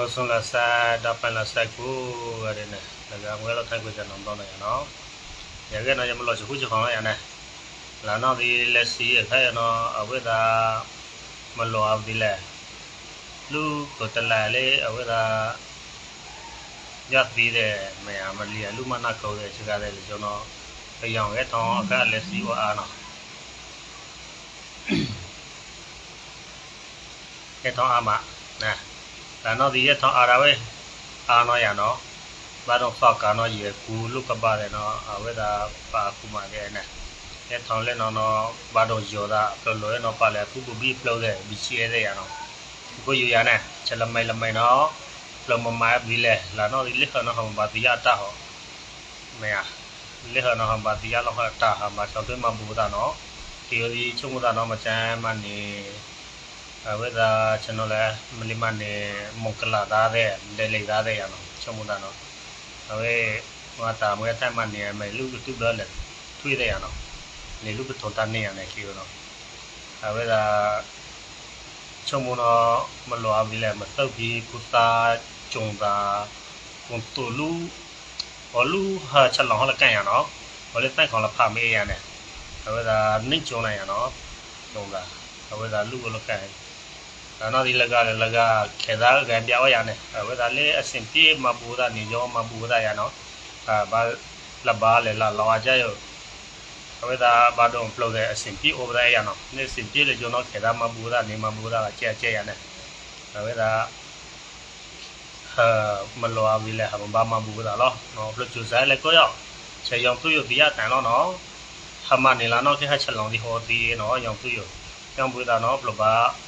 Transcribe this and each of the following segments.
ဟောဆုံးလာစာဒပန်လာစာကိုရတယ်နဲ့ဒါကငွေလောက်ထိုက်ကိုကျွန်တော်တော့နေရနော်ရခဲ့တော့ရမလို့ခုချခေါင်းရနေလာတော့ဒီလက်စီအခိုင်နော်အဝိဒါမလောအဒီလေလူကိုတလာလေအဝိဒါရပြီးတဲ့မယာမလီလူမနာကောတဲ့ချကားတဲ့ကျွန်တော်ပြောင်းရဲ့ထောင်းအခက်လက်စီဝအာနော်ကဲတော့အမနာ ဒါတော့ဒီရထောင်းအာရဝဲအာနော်ရနော်ဘာတော့ဖောက်ကတော့ရေကူလုကပါတယ်နော်အဝဲဒါပါကူမတဲ့နဲ့ရထောင်းလဲနော်နော်ဘာတော့ယောတာပလောလောနော်ပါလဲကူကူဘီပလောတဲ့ဘီချီရဲရနော်ကိုယူရနဲ့ချက်လမိုင်လမိုင်နော်ပလောမမိုင်ဘီလဲလာနော်ဒီလက်ခနော်ဟောဘာတိယတာဟောမေယာလက်ခနော်ဟောဘာတိယလောက်ဟတာဟာမှာချောက်သွင်းမဘူတာနော်ဒီဒီချုံမတာနော်မချမ်းမနေ ဝေဒာကျွန်တော်လည်းမလီမနဲ့မုန်ကလာသားတဲ့လေလေသားတဲ့ရအောင်ချုံမတာနော်အဝေးဟောတာမွေးတိုင်မနေမယ်လူတူတော့လေထွေးတဲ့ရအောင်လေလူပထုံတနေရနေခေရောအဝေးဒါချုံမနော်မလောအပြီးလဲမတုတ်ပြီးကုတာဂျုံတာကွန်တူလူဘောလူဟာချက်လောင်ဟလကန်ရနော်ဘောလေတိုင်ခေါ်လာဖာမေးရနေအဝေးဒါနင့်ကျုံလိုက်ရနော်ဂျုံတာအဝေးဒါလူကလကန် ဒါတော့ဒီလက်ကလည်းလက်ကခေသားကံပြောင်းရနေဝဒါလေးအစင်ပြေမပူတာနေရောမပူတာရနော်အာဘာလဘာလေလာလာကြရောဝဒါဘာတော့ဖလို့တဲ့အစင်ပြေ over ရနော်နေစင်ပြေလေကျွန်တော်ခေသားမပူတာနေမပူတာကကြက်ကြက်ရနေဝဒါဟာမလောအဝီလေဟာဘာမပူတာလောနော်ဖလို့ကျစားလေကိုရောချေယောင်သူရဒီရတန်တော့နော်ဟမနေလာနော်ခေဟချက်လောင်ဒီဟောတီနော်ယောင်သူရယောင်ပူတာနော်ဖလို့ဘာမှာဝဲတာဘ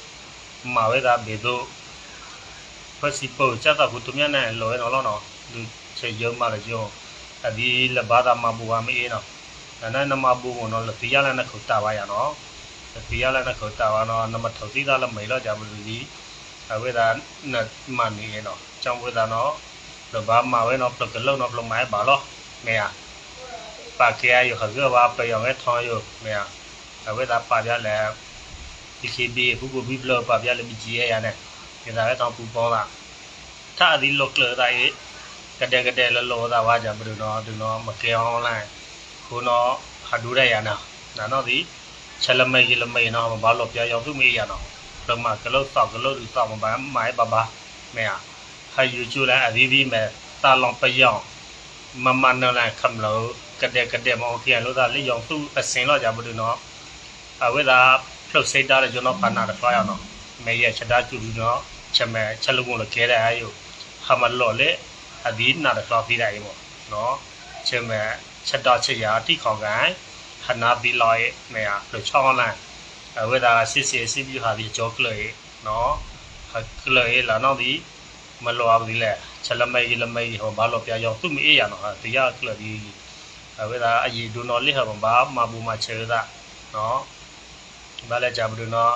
ေတို့ဖစီပိုချက်တာကုတမြနဲ့လောရနော်နော်လူချေရုံမှာလည်းကြောအဒီလဘာ တာမဘူဝမေးနော်နနနမဘူမနော်လတိရလည်းနခုတာပါရနော်လတိရလည်းနခုတာပါနော်နမထောတိတာလည်းမေတော့ကြဘူးလူကြီးအဝဲတာနမနေနော်ကြောင့်ဝဲတာနော်လဘာမှာဝဲနော်ပလကလုံးနော်ပလမိုင်ပါလောမေယာပါကေရရခရဘာပယောငဲထော င်းယမေယာအဝဲတာပါပြလဲ PKB ခုကိုဘီဘလော့ပါပြလည်းမကြည့်ရရနဲ့ဒီသားလည်းတော့ပူပေါလာถ้าဒီလော့ကလတိုင်းကတဲ့ကတဲ့လောလောသာဘာကြဘယ်တော့ဒီတော့မကဲအောင်လိုက်ခုတော့ဟာဒူရရနာနာတော့ဒီချက်လမေကြီးလမေနော်ဘာလို့ပြရောက်သူမေးရနော်တော့မကလုတ်တော့ကလုတ်ဒီတော့မဘာမိုင်ဘာဘာမဲဟာယူချူလိုက်အဒီဒီမဲတာလောင်ပယောင်မမနလိုက်ခမလို့ကတဲ့ကတဲ့မောင်ပြန်လို့သာလိယောင်သူအစင်တော့ကြဘယ်တော့အဝိဒါဖ လုတ်စိတ်တားတဲ့ကျွန်တော်ဖာနာတဖာရအောင်နော်မေရဲ့ချက်တာကျူလူနော်ချက်မဲချက်လုံးကိုလည်းကဲတဲ့အာယုဟာမလော်လေအဒီနာတဖာပြီးတယ်ပေါ့နော်ချက်မဲချက်တာချက်ရာတိခေါကန်ဟနာဘီလော်ရဲ့မေယာလို့ချောင်းလန်အဝေဒါစစ်စစ်စစ်ပြီးဟာဒီဂျောကလေနော်ဟာကလေလာနော်ဒီမလော်ဘူးလေချက်လမေလမေဟောဘာလို့ပြရောက်သူမအေးရနော်ဟာဒီရကလေဒီအဝေဒါအยีဒူနော်လေးဟာဘာမဘူမချေတာနော် ဘာလဲကြဘူးနော်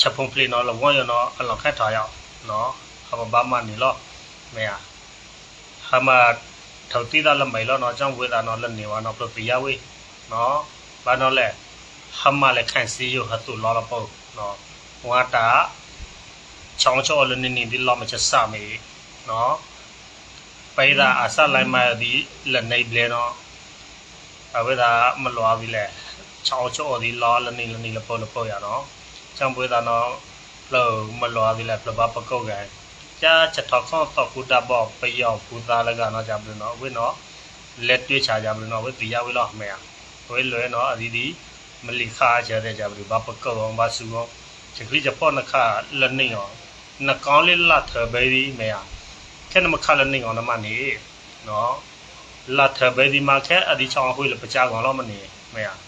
ချက်ဖုံဖလီနော်လဝရနော်အလောခက်ထားရအောင်နော်ဟာဘာမနီလောမေယာဟာမထောက်တိတာလမိုင်လောနော်ကြောင့်ဝေတာနော်လက်နေဝါနော်ပြပြရဝေးနော်ဘာနော်လဲဟာမလဲခန့်စီယဟတူလောလပုတ်နော်ဝါတာချောင်းချောလနေနေဒီလောမချက်စမေနော်ပိဒါအဆလိုက်မဒီလက်နေပလဲနော်အဝေတာမလွားပြီလဲ ချောင်းချောဒီလာလနေလနေလပေါ်လပေါ်ရတော့ချောင်းပွေးတာတော့လောမလောဒီလက်ပပပကောက်ကဲကြာချက်ထောက်ခေါတော့ကုတာဘောပယောပူသားလကနော်ကြဘူးနော်ဝိနော်လက်တွေ့ချကြဘူးနော်ဝိပြရဝိလောမဲဝိလွဲနော်အဒီဒီမလီခါချတဲ့ကြဘူးဘာပကောက်ဘာစုကောချက်ကလေးချပေါ်နခလနေရောနကောင်းလေးလထဘဲဒီမဲခဲနမခလနေကောနမနေနော်လထဘဲဒီမှာခဲအဒီချောင်းဝိလပကြကောင်တော့မနေမဲ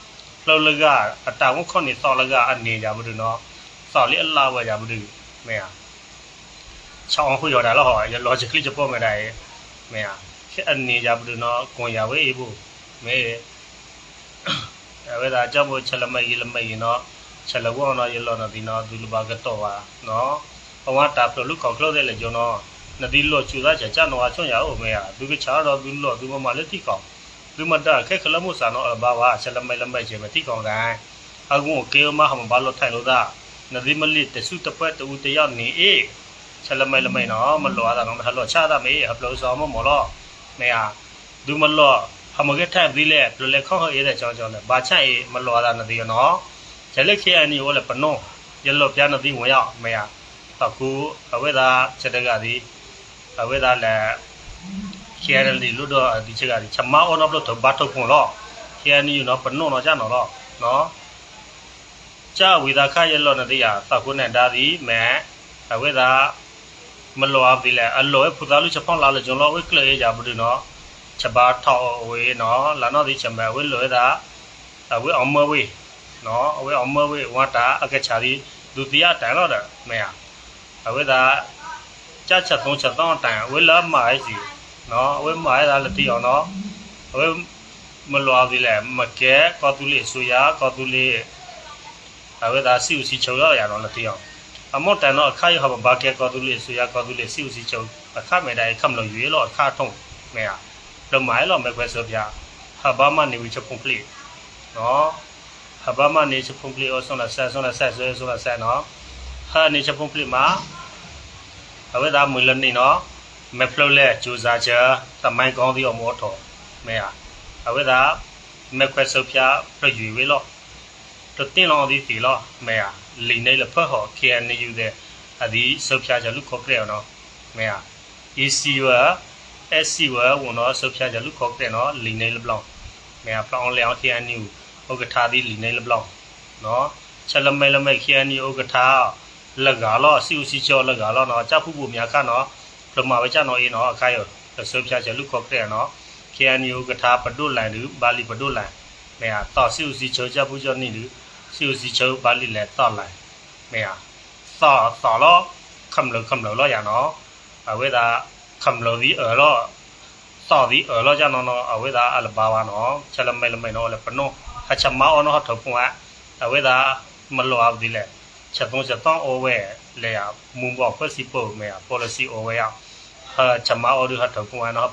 လောက်လကအတောင်ခွန်နေစောလကအနေကြဘူးနော်စောလေးအလားဝကြဘူးမဲဟာချောင်းခွရတာတော့ဟောရ logically ကြပေါ်မได้မဲဟာခေအနေကြဘူးနော်ကွန်ရဝေးဘူးမဲအဲဒါကြောင့်မို့ချက်လမရလမရနော်ချက်လဘောနော်ရလောနော်ဒီနော်ဒူလဘာကတော့ပါနော်ဘဝတာပလူခေါကလို့တဲ့လေကျွန်တော်နဒီလောချူသားချာချနော်ချွန်ရအောင်မဲဟာဒူကချာတော့ဒူလောဒူမမလက်တိကော သူမတာခက်ခလမှုစာနော်ဘာဝချက်လမလမချေမတိကောင်ကန်အကုကေမဟမဘာလို့ထိုင်လို့ဒါနဒီမလစ်တဆုတပတ်တူတယောက်နေအေးချက်လမဲလမဲနော်မလောတာနော်ဟလောချတာမေးဟပလို့စောမမောလောမေဟာဒူမလောဟမကထပ်ပြီးလေပလက်ခေါဟရဲတဲ့ကြောင်းကြောင်းလေဘာချအေမလောတာနဒီနော်ဂျလက်ခေအနီဝလေပနောရလောပြနဒီဝင်ရောက်မေဟာအခုအဝေသာချက်တကဒီအဝေသာလေခေ ရလီလူတော့ဒီချက်ကဒီချမအောနောဘလို့တော့ဘတ်ထုတ်ခွန်လောခေအနီနော်ပနောနော်ကြနော်လောနော်ကြဝေဒခရလောနတိယသကုနဲ့ဒါဒီမဲအဝေဒမလောအပိလေအလောဖုသာလူချက်ဖောင်းလာလေကျွန်တော်ဝိကလေကြဘူးနော်ချက်ပါထောက်ဝေနော်လာနော်ဒီချက်မဲဝေလောဒါအဝေအောင်မဝေနော်အဝေအောင်မဝေဝတာအကချာဒီဒုတိယတန်တော့တယ်မဲအဝေဒကြချက်သုံးချက်တော့တန်အဝေလာမိုင်းစီ နော်အဝေမိုင်းဒါလက်တီအောင်နော်အဝေမလောအပိလေမကဲကောတူလေးဆူယာကောတူလေးအဝေဒါစီဥစီချုံရရတော့လက်တီအောင်အမော့တန်တော့အခါရဟဘဘာကဲကောတူလေးဆိုရကောတူလေးစီဥစီချုံအခါမဲတိုင်းခမလို့ရွေးလို့အခါထုံးမဲရတော့မိုင်းလို့မဲခွဲဆိုပြဟဘာမနေဝီချက်ဖုန်ပလီနော်ဟဘာမနေချက်ဖုန်ပလီအောဆွန်လာဆက်ဆွန်လာဆက်ဆွဲဆွန်လာဆက်နော်ဟာနေချက်ဖုန်ပလီမှာအဝေဒါမွေလနေနော် မဲဖလို့လဲဂျူဇာချာတမိုင်းကောင်းဒီအမောတော်မဲရအဝေဒါမဲခွဲဆိုပြပြရွေးဝေးလို့တတင်လောဒီတီလောမေယာလီနေလဖဟော KN ယူတဲ့အဒီဆုပ်ဖြာကြလူခေါ်ကြရနော်မေယာ EC ဝ SC ဝဝန်တော့ဆုပ်ဖြာကြလူခေါ်ကြနော်လီနေလဘလောင်းမေယာပလောင်းလျောင်း KN ယူဥက္ကဋ္ဌဒီလီနေလဘလောင်းနော်ချက်လမဲလမဲ KN ယူဥက္ကဋ္ဌလကာလောစီဥစီချောလကာလောနော်ကြဖူဖူမြာကနော် ပရမဝကြနော်အေးနော်အခါယောဆုပ်ဖြာကြလူခေါ်ကြရနော် KN ယူဥက္ကဋ္ဌပဒုလန်လူဘာလီပဒုလန်မေယာတော့စီဥစီချောကြဖူချောနိလူစီဥစီချုပ်ပါလိလဲတောက်လိုက်မေယာသောသောလောခမ်လောခမ်လောလောရနော်အဝေဒါခမ်လောဒီအော်လောသောဒီအော်လောကြနော်နော်အဝေဒါအလဘာဝနော်ချက်လမဲလမဲနော်လေပနောဟချမောအော်နော်ဟထဖုံအဝေဒါမလောအဒီလဲချက်သုံးချက်တောင်းအိုဝဲ လေရမုံဘောဖွဲ့စီပိုမေယာ policy အိုဝဲရဟာချက်မောအော်ဒီဟထဖုံနော်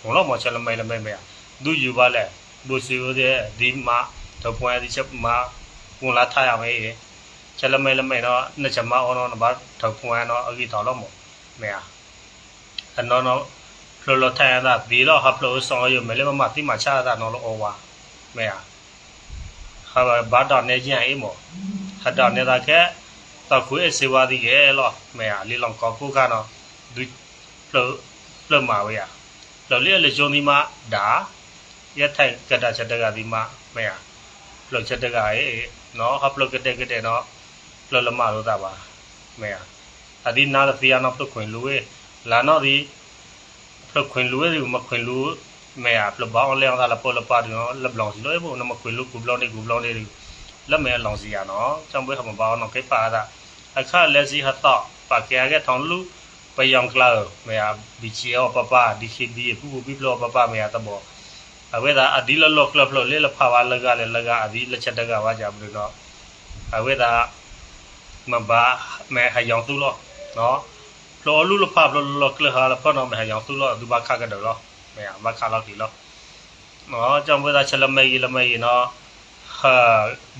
ဘုံလောမချက်လမဲလမဲမေယာဒူယူပါလဲဘူစီဦးတဲ့ဒီမာတပွားဒီချက်မာ kun la thaya me ye chala me le me no na chama ono na ba tho kun no agi tho lo mo me ya ano no lo lo thaya da bi lo ha plo so yo me le ma ti ma cha da no lo o wa me ya ha ba ba da ne jin ai mo ha da ne da ke ta ku e se wa di ye lo me ya li long ko ku ka no du lo lo ma we ya lo le le jo ni ma da ya thai ka da cha da ga di ma me ya ပလော့ချက်တကရေနော်ဟပလော့ကတဲ့ကတဲ့နော်ပလော့လမလို့တာပါမဲရအဒီနာလဖီယာနော်ပလော့ခွင်လူရေလာနော်ဒီပလော့ခွင်လူရေမခွင်လူမဲရပလော့ဘောင်းလဲအောင်သာလပေါ်လပါဒီနော်လက်ဘလောင်စီလို့ဘုံနမခွင်လူကူဘလောင်းနေကူဘလောင်းနေလက်မဲလောင်စီရနော်ချောင်းပွဲခမဘောင်းနော်ကိပါတာ အခါလက်စီဟတော့ပါကဲကထောင်းလူပယံကလာမဲရဘီချီယောပပဒီခိဒီပူပူဘီပလောပပမဲရတဘောအဝေဒါအဒီလလော့ကလပ်လို့လေလဖာဝါလကလေလကအဒီလက်ချက်တကဝါကြဘူးလို့အဝေဒါမဘာမဲဟယောင်သူလို့နော်လောလူလဖာလောလောကလဟာလဖနော်မဲဟယောင်သူလို့ဒူဘာခါကတော့လို့မဲမခါလောက်ဒီလို့နော်ကြောင့်ဝေဒါချက်လမဲကြီးလမဲကြီးနော်ဟာ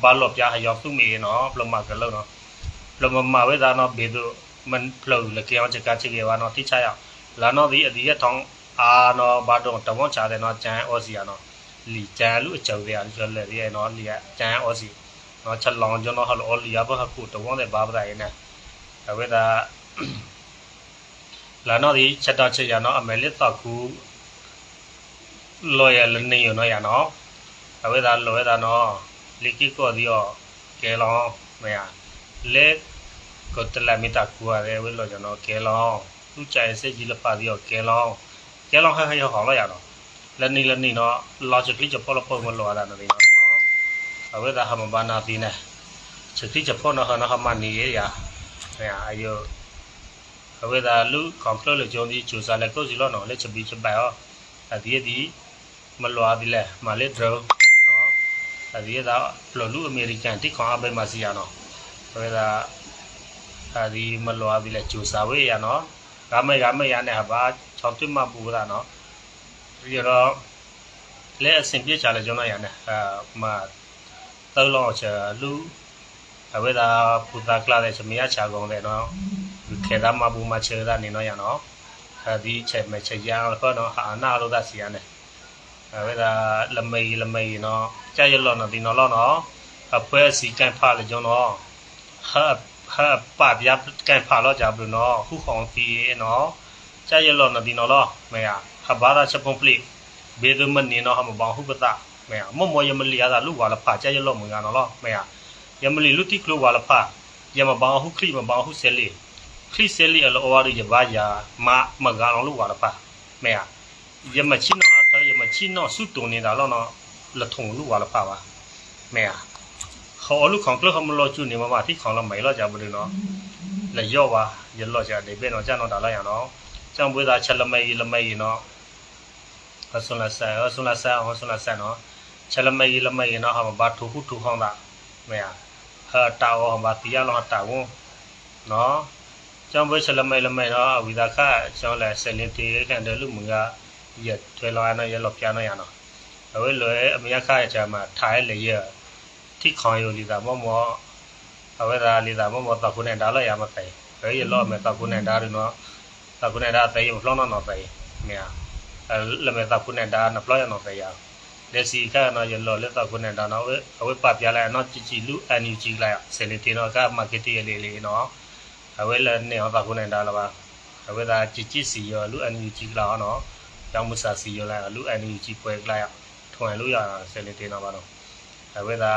ဘာလို့ပြဟယောင်သူမီနော်ပလမကလို့နော်ပ လမမဝေဒါနော်ဘေဒုมันပလို့လကေအောင်ချက်ကချက်ကဝါနော်တိချရလာနော်ဒီအဒီရထောင်းအာနော်ဘာတော့တမောချတယ်နော်ကျန်အော်စီရနော်လီကျန်လူအကျော်ရကျော်လက်ရနော်လီကကျန်အော်စီနော်ချက်လောင်ကျွန်တော်ဟလောလီရဘခခုတဝန်းတဲ့ဘာပဒရနေအဝေဒါလာနော်ဒီချက်တော့ချက်ရနော်အမေလစ်တော့ခုလောရလနေရနော်ရနော်အဝေဒါလောရတာနော်လီကီကိုဒီယောကဲလောမရ လက်ကိုတလမီတာကူရဲဝဲလို့ကျွန်တော်ကဲလောင်းသူ့ကြိုင်စိတ်ကြီးလပါပြီးတော့ကဲလောင်းကဲလောင်းဟဟရောက်အောင်လို့ရတော့လက်နေလက်နေတော့ logically ချက်ပေါ်ပေါ်မလို့ရတာနေတော့အဝဲတာဟမဘာနာပြီးနေချက်တိချက်ပေါ်တော့ဟနာဟမနေရရအဲအယောအဝဲတာလူ complete လို့ကြောင်းပြီးကျူစာလက်ကိုစီလို့တော့လက်ချက်ပြီးချက်ပါရောအဒီဒီမလွားပြီးလဲမလေး draw နော်အဒီတော့လူအမေရိကန်တိခေါ်အဘိုင်မစီရတော့ အဝေဒါအဒီမလွာဒီလေကျူစာဝေးရနော်ဂမေဂမေရနဲ့ဟာချောင်းတွမပူတာနော်ပြီးတော့လဲအစင်ပြချလာကျွန်တော်ရနေအာမတောက်လောက်ချာလူအဝေဒါပူတာကလာတဲ့ချမရချာကုန်တယ်နော်ခေဒါမဘူမချေဒါနေနော်ရနော်အဲဒီချက်မချက်ရအောင်တော့နော်ဟာနာလို့ဒါစီရနေအဲဒါလမေးလမေးနော်ကြာရလောနော်ဒီနော်လောနော်အဖွဲစီကန်ဖာလေကျွန်တော် ဟာဟာပပြကန်ဖာလို့ကြဘူးနော်ခုခေါင်တီနော်ကြာရလောနော်ဒီနော်လောမေယာဟာဘာသာချက်ပုံပလိဘေဒမနီနော်ဟာမဘောင်ဟုပတာမေယာမမောယမလီယာဒါလူဝါလဖာကြာရလောမငါနော်လောမေယာယမလီလူတိကလိုဝါလဖာယမဘောင်ဟုခလိမဘောင်ဟုဆဲလီခရစ်စလီအလောဝရီယဘာယာမမဂါလောလူဝါလပါမဲယာယမချိနောအတယမချိနောစုတုန်နေတာလောနော်လထုံလူဝါလပါပါမဲယာ ခေါ်လူခေါင်ကလခမလောချူနေမမတိခေါင်လမဲလောကြဘူးနော်လယောပါယလောကြတယ်ပဲနော်ကြနော်ဒါလာရနော်ကြောင်ပွေးသားချက်လမဲလမဲနော်ဟဆွန်လာဆာဟဆွန်လာဆာဟဆွန်လာဆာနော်ချက်လမဲလမဲနော်ဟာဘာထူခုထူခေါင်တာမဲယာဟာတာဝဘာတီယလောတာဝနော်ကျောင်းပွဲချက်လမဲလမဲတော့ဝီဒါခကျောင်းလဲဆယ်လင်းတီကန်တယ်လူမကရထွေလာနော်ရလောပြနော်ရနော်အဝဲလွယ်အမရခရချာမှာထိုင်လေရ တိခေါင်ယိုလီတာမောမောအဝဲဒါလီတာမောမောတခုနဲ့ဒါလည်းရမသိဘယ်ရလောမဲတခုနဲ့ဒါရနော်တခုနဲ့ဒါသိမဖလောနော်နော်သိမြာအဲလမဲတခုနဲ့ဒါနဖလောရနော်သိရလက်စီခါနော်ရလောလက်တခုနဲ့ဒါနော်အဝဲပပြလိုက်နော်ကြည်ကြည်လူအန်ယူကြည့်လိုက်ဆယ်လင်းတီနော်ကမာကက်တီလေးလေးနော်အဝဲလည်းနေအောင်သာခုနေတာလားပါအဝဲသာကြည်ကြည်စီရောလူအန်ယူကြည့်လာအောင်နော်ကြောင်မစာစီရောလိုက်လူအန်ယူကြည့်ပွဲလိုက်ထွန်လို့ရဆယ်လေးတင်တော့ပါတော့အဝဲသာကျောင်းပွချက်လမေးလမေးနော်ဟပ်လို့ဆောင်နေအဝဲသာဟယ်လို့ချလို့သာမေးမေးအန်ယူကြည့်ဒီအမော့တန်အဒီအကောင်းဆောင်အကုကေရောကျွန်တော်လုစီရပေးရတယ်နော်နော်စီရပေးရကိုကျင်ညုံသူဟောမလောတာနော်မရအဒီဖွဲလာအနီချီလပတ်တိုင်းရင်သား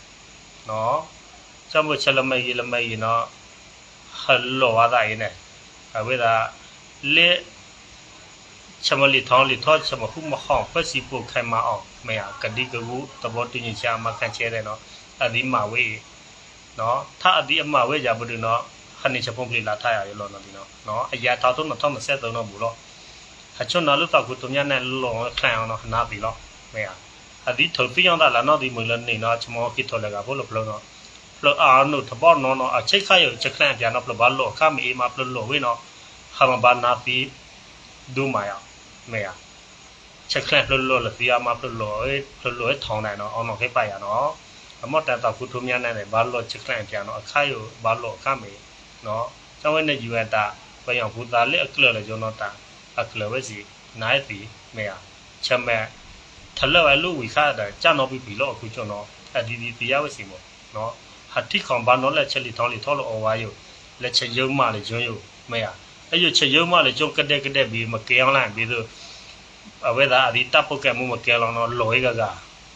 နော်စမချလမယေလမယေနော်ဟယ်လိုဝါဒိုင်းနေအဝေဒါလေချမလီထောင်းလီထောချမခုမခေါဖက်စီပုခိုင်မအောင်မရကတိကကူတဘောတင်ချာမခန့်ချဲတယ်နော်အဒီမဝေးနော်ထအဒီအမဝဲကြဘူးနော်ခဏချပုံပလီလာထားရရလို့နော်ဒီနော်နော်အရာတော်တော့တော့မဆက်တော့ဘူးလို့အချွန်နာလို့တော့ကုတမနဲ့လောခန့်အောင်နော်နာပြီလို့မဲ အဒီထုတ်ပြအောင်တာလာနော်ဒီမွေလနေနော်ချမောကိထော်လကဘလို့ဘလို့နော်ဘလို့အာနုတဘောနော်နော်အချိတ်ခါရချက်ခန့်ပြန်နော်ဘလို့ဘာလို့အခမေးမဘလို့လို့ဝေးနော်ဟာမဘာနာပီဒူမာယမဲချက်ခန့်ဘလို့လို့လစီယာမဘလို့လို့ဘလို့လို့ထောင်းတယ်နော်အောင်တော့ခေပိုက်ရနော်အမော့တန်တော့ကုထုမြန်းနဲ့ဘာလို့ချစ်ကလန်ပြန်တော့အခါယဘာလို့အခမေနော်ကျောင်းဝဲနဲ့ယူရတာဘယ်အောင်ဘူသားလက်အကလလေကျွန်တော်တာအကလဝဲစီနိုင်ပြီမေယာချက်မဲ့ ထလောက်အလို့ဝီခါတာကြာတော့ပြီပြီလို့အခုကျွန်တော်အဒီဒီတရားဝဲစီမို့နော်ဟာတိခေါင်ဘာနော်လက်ချက်လီထောင်းလီထောလို့အော်ဝါယလက်ချက်ယုံမလေကျွန်းယမေယာအဲ့ရချက်ယုံမလေကျွန်းကတဲ့ကတဲ့ပြီးမကေအောင်လိုက်ပြီးတော့အဝဲသားအဒီတပ်ပုတ်ကမှုမကေလောင်တော့လော်ရကက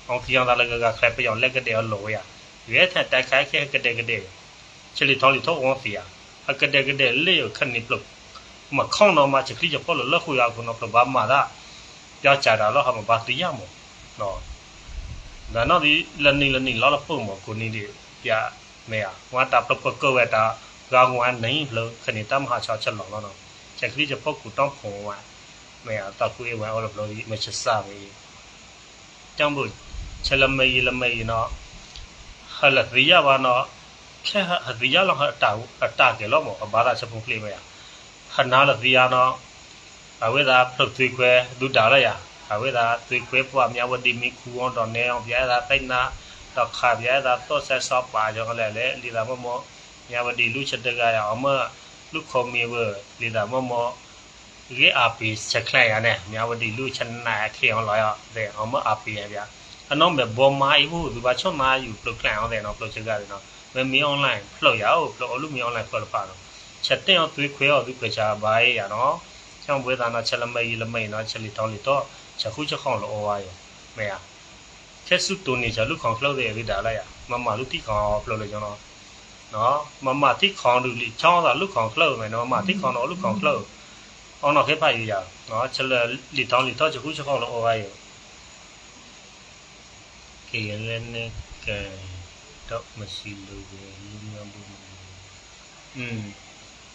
အောင်ခီအောင်သားလက်ကခက်ပြောင်းလက်ကတဲ့လောရရွေးထက်တိုက်ခိုက်ခဲ့ကတဲ့ကတဲ့ချလီထော်လီထောဝန်ဖီယာ အကတဲ့ကတဲ့လေခဏိပလုမခေါင်းတော့မှချခရီးချပေါ်လက်ခွေရခုနော်ဘာမှသာပြောချတာတော့ဟာမဘာတိရမောနော်ဒါတော့ဒီလနေလနေလောလပုံမကိုနေဒီပြမေယာဝါတာပပကောဝတာဂါငွာနိုင်လို့ခဏိတမဟာချချက်လောနော်ချက်ခရီးချပေါ်ကူတောင်းဖုံဝါမေယာတကူဝါအော်လို့ဒီမချစာမေတောင်းဖို့ချလမေလမေနော်ဟလသီယဘာနော်ခဲဟသီယလောဟတာအတာကေလောမဘာသာချက်ပုံပလေးမရဟနာလသီယနော် အဝေသာဖလုတ်သွေးခွဲဒုတာရရအဝေသာသွေးခွဲပွားမြဝတိမိခုအောင်တော်နေအောင်ပြဲသာတိတ်နာတော့ခါပြဲသာတော့ဆက်ဆော့ပါကြောင်းလဲလေလီသာမမောမြဝတိလူချက်တကရအောင်မလူခေါ်မီဝလီသာမမောရေအာပီချက်ခလိုက်ရနဲ့မြဝတိလူချက်နာခေအောင်လာရတဲ့အောင်မအာပီရဗျာအနော်မဲ့ဘောမာအဖို့ဒီပါချွတ်မာယူပလုတ်ကလန်အောင်တယ်နော်ပလုတ်ချက်ကတယ်နော်မမီအွန်လိုင်းပလုတ်ရအောင်ပလုတ်အလူမီအွန်လိုင်းပလုတ်ပါတော့ချက်တဲ့အောင်သွေးခွဲအောင်သူပြချာဘာရရနော် ချောင်းပွဲသားနော်ချက်လမေးလမေးနော်ချက်လီတောင်းလီတော့ချက်ခုချက်ခေါင်လောဝါရမဲရချက်စုတူနေချက်လူခေါင်ပလုတ်တယ်ဝိဒါလိုက်ရမမလူတိခေါင်ပလုတ်လေကျွန်တော်နော်မမတိခေါင်လူလီချောင်းသာလူခေါင်ပလုတ်မယ်နော်မတိခေါင်တော့လူခေါင်ပလုတ်အောင်တော့ခေပိုက်ရရနော်ချက်လီတောင်းလီတော့ချက်ခုချက်ခေါင်လောဝါရ que elene que တော့မရှိလို့ပဲလူမျိုးဘူးอืม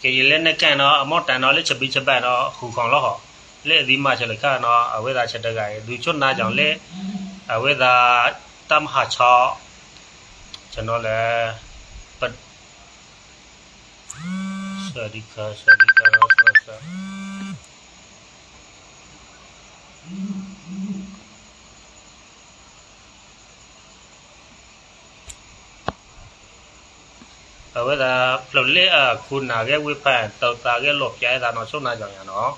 ကရလဲနဲ့ကန်တော့အမော့တန်တော့လေချပိချပတ်တော့ခုကောင်တော့ဟောလေဒီမှာချက်လက်ကတော့အဝိဒါချက်တက်ကရသူချွတ်နာကြောင်လေအဝိဒါတမဟာချောကျွန်တော်လဲပတ်ဆာဒီကာဆာဒီကာရောဆာဆာ အဝေသာပလုလေအခုနာခဲ့ဝိပန်တောတာခဲ့လော့ပြဲတာတော့ချုံနာကြောင့်ရနော်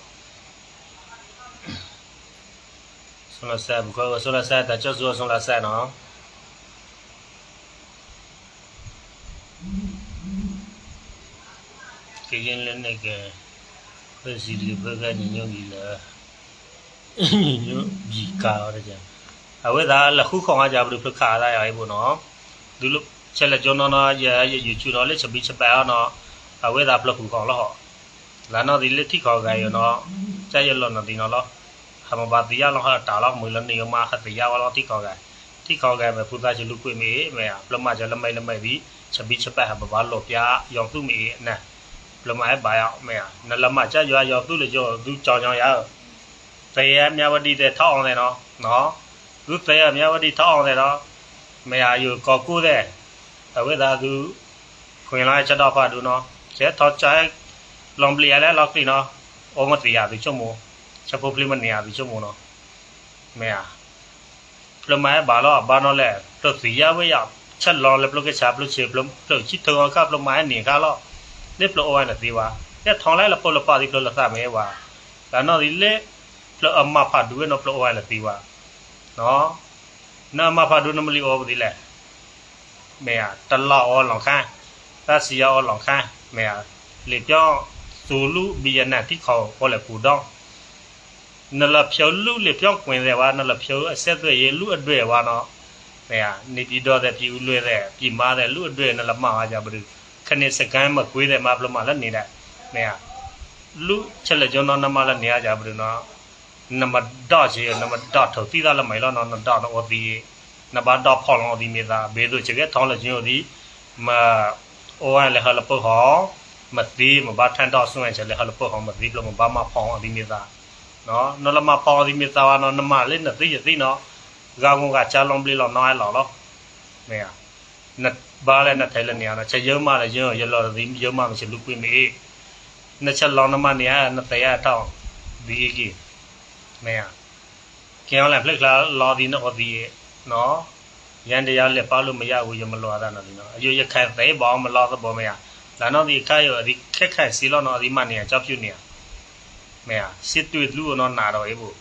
sur la scène, pourquoi sur la scène, t'as déjà joué sur la scène, hein? cái dân lên này kìa cái gì thì bữa cái nhìn nhau gì là nhìn nhau gì cao đó chứ à với đó là khu không ai 잡을 được khá là ai bộ nó từ lúc chạy là cho nó nó giờ giờ YouTube nó lấy chụp bị chụp bao nó à với đó là khu không nó họ là nó đi lấy thích họ gài nó chạy giờ nó thì nó lo ဟမဘာတိယလောဟာတာလောက်မွေလနေမခတိယဝလောတိကောကတိကောကပဲဖူသားချလူကွေမေမေပလမကြလမိုင်လမိုင်ဒီချက်ပြီးချက်ပတ်ဟဘဘာလောပြယောင်သူမေနဲပလမအဲဘာယောမေနလမကြရွာယောသူလေကြောသူကြောင်ကြောင်ရတေယမြဝတိတဲ့ထောက်အောင်တယ်နော်နော်သူတေယမြဝတိထောက်အောင်တယ်နော်မေယာယူကောကူတဲ့ แต่เวลาดูคุยไล่จะดอพาดูเนาะเจ๊ทอใจลองเปลี่ยนแล้วล็อกสิเนาะโอ้มาตียาไปชั่วโมงเฉพาะพลิมันเนี่ยไปชั่วโมงเนาะไม่อ่ะพลิมันบาลอบ้านนั่นแหละตัวสียาไว้อยากฉันรอแล้วพลิกชาพลิกเชฟพลิกพลิกชิดเธอครับพลิมันเนี่ยข้าล้อนี่พลิกโอ้ยน่ะตีว่าเนี่ยท้องไล่ละปลละปลาที่พลิกละสามเอว่าแล้วนอกนี้เละพลิกเอามาผัดด้วยเนาะพลิกโอ้ยน่ะตีว่าเนาะน่ามาผัดด้วยน้ำมันลีโอ้ไปดีแหละ တလောအောလောင်ခန်းသစီယောလောင်ခန်းမဲอ่ะလေပြောဇူလူဘီယနာတိခေါ်ဟောလေပူတော့နလဖြောလူလေပြောင်းကွင်တယ်ဝါနလဖြောအဆက်တွေရလူအတွေ့ဝါနော်နေရနေပြည်တော်တဲ့ပြည်ဦးလွဲတဲ့ပြည်မားတဲ့လူအတွေ့နလမအားကြဘူးခဏစကန်မကွေးတဲ့မပလမလည်းနေတဲ့နေရလူချက်လက်ကျော်နော်နမလည်းနေရကြဘူးနော်နမတော့ချေနမတော့ထောတိသားလည်းမိုင်လို့နော်တော့တော့ဒီ နဘာတော့ဖော်လောဒီမြေသားဘေးတို့ချက်ကထောင်းလက်ချင်းတို့ဒီမအိုဝါလည်းဟလပဟောမတိမဘာထန်တော့ဆွန့်ချက်လည်းဟလပဟောမတိလို့မဘာမဖောင်းဒီမြေသားနော်နော်လမပေါ်ဒီမီတာဝါနော်နမလေးနသိရသိနော်ဂါငုံကချာလုံးပလီလောနော်လောလောမေယာနဘာလဲနထဲလဲနေရနော်ချက်ရုံမလဲရုံရလောဒီရုံမမရှိလူကွေးမေနချက်လောနမနေရနတရတောင်းဒီကြီးမေယာကျင်းလဲဖလက်လာလောဒီနော်ဒီ နော်ရန်တရားလက်ပါလို့မရဘူးရမလောတာနော်ဒီနော်အယရခိုင်သေးဘောမလောသဘောမရဒါနော်ဒီခိုင်ရဒီခက်ခက်စီလောနော်ဒီမနေရကြောက်ပြုတ်နေရမဲဟာစစ်တွေ့လူတော့နာတော့အေးဖို့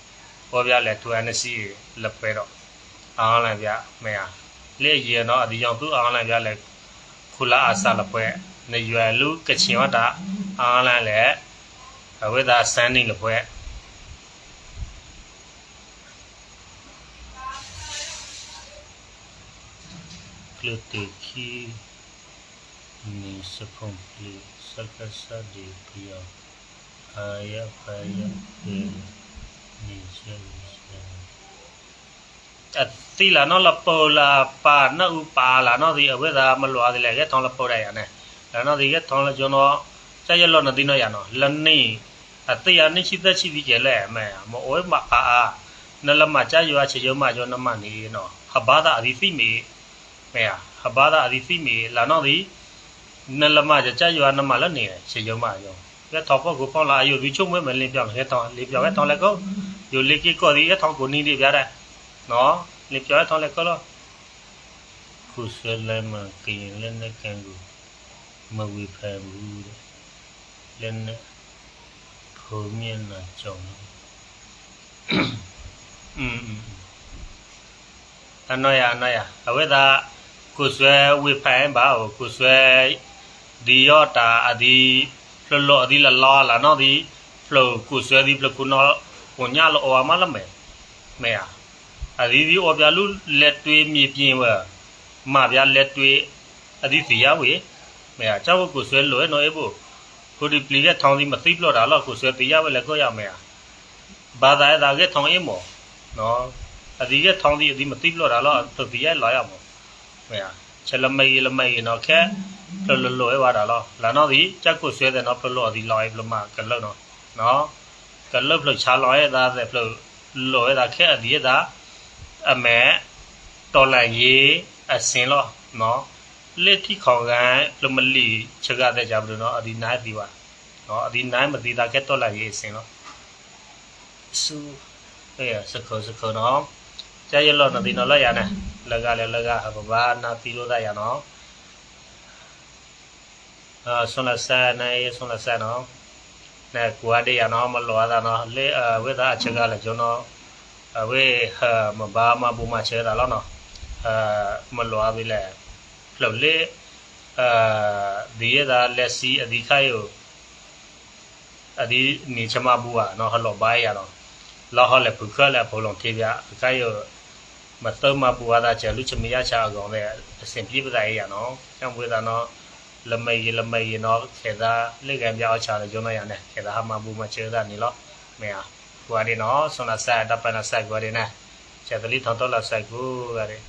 ဟောပြလဲသူအနေစီလက်ပဲတော့အားလန်ပြမဲဟာလေရေတော့အဒီကြောင့်သူအားလန်ပြလဲခုလာအဆလက်ပဲနေရွယ်လူကချင်ဝတာအားလန်လဲအဝိဒါစန်းနေလက်ပဲ ကလတေခီနီစဖုန်ပလီစကဆာဒီပီယာ Aya Paya Ni At ti là nó là bờ là pa nó u pa là nó thì ở bây giờ mà loa thì lại cái thằng là bờ đây à này là nó thì cái thằng là cho nó chắc chắn là nó đi nó ya nó lần này à ti à nên chỉ ta chỉ đi cái lẽ mà mà ôi mà pa à nó là mà chắc vô chỉ vô mà cho nó mà ni nó haba da đi phi mi mẹ à haba da đi phi mi là nó thì nó là mà chắc vô nó mà là nè chỉ vô mà vô ကဲတော့ပေါ့ကိုပေါ့လာယူဒီချုံမဲမလင်းပြောင်းခဲတော့လေးပြောင်းခဲတော့လည်းကိုယူလေးကီကိုဒီအထောက်ကိုနီးလေးပြတဲ့နော်လေးပြောင်းတော့လည်းကိုလို့ခုဆွဲလဲမကရင်လည်းနဲ့ကန်ကိုမဝေဖန်ဘူးတဲ့လည်းနဲ့ဖုံမြင်လာကြောင်းอืมအနော်ရအနော်ရအဝိဒါ ကိုဆွဲဝေဖန်ပါကိုဆွဲဒီယောတာအဒီ lo lo di la la la no di flo ku swe di flo ku no ko nya lo wa ma la me me à a di di o bya lu let twe mi pin wa ma bya let twe a di si ya we me à cha ku swe lo no e bo ko di pli ge thong di ma si flo da lo ku swe ti ya we le ko ya me à ba da da ge thong e mo no a di ge thong di di ma si flo da lo to ti ya la ya mo me à ချက်လမိတ်လမိ တ်နော်ခဲပလလောဝါတာလောလာနော်ဒီချက်ကိုဆွဲတဲ့နော်ပလောဒီလောပလမကလောနော်နော်ကလောပလချာလောရဲ့သားတဲ့ပလလောရဲ့သားခဲအဒီရဲ့သားအမဲတော်လန်ရေးအစင်လောနော်လက်တိခေါင်ကန်ပလမလီချက်ကတဲ့ကြဘလို့နော်အဒီနိုင်ဒီပါနော်အဒီနိုင်မဒီတာခဲတော်လန်ရေးအစင်လောဆူအေးစကောစကောနော် ကျရလောနော်ဒီနော်လာရနေလကလည်းလကဘာနာတီလို့တာရနော် uh, son la sa na ye son la sa no na kwa de ya no ma lo da no le uh, we da che ga le jo no uh, we ha ma ba ma bu ma che da lo no uh, ma lo bi le lo le uh, di ye da le si a di မတော်မပူဝါဒချလူချမရချအကောင်နဲ့အစဉ်ပြေးပဒရရနော်ကျောင်းဝေဒနော်လမေရလမေရနော်ခေသာလေကံပြောင်းချတယ်ကျွန်တော်ရနေခေသာဟာမဘူးမချေတာနေလို့မေယာကွာဒီနော်ဆွန်လာဆက်တပ်ပနာဆက်ကွာဒီနဲ့ချက်တလီထော်တော်လာဆက်ကိုရတယ်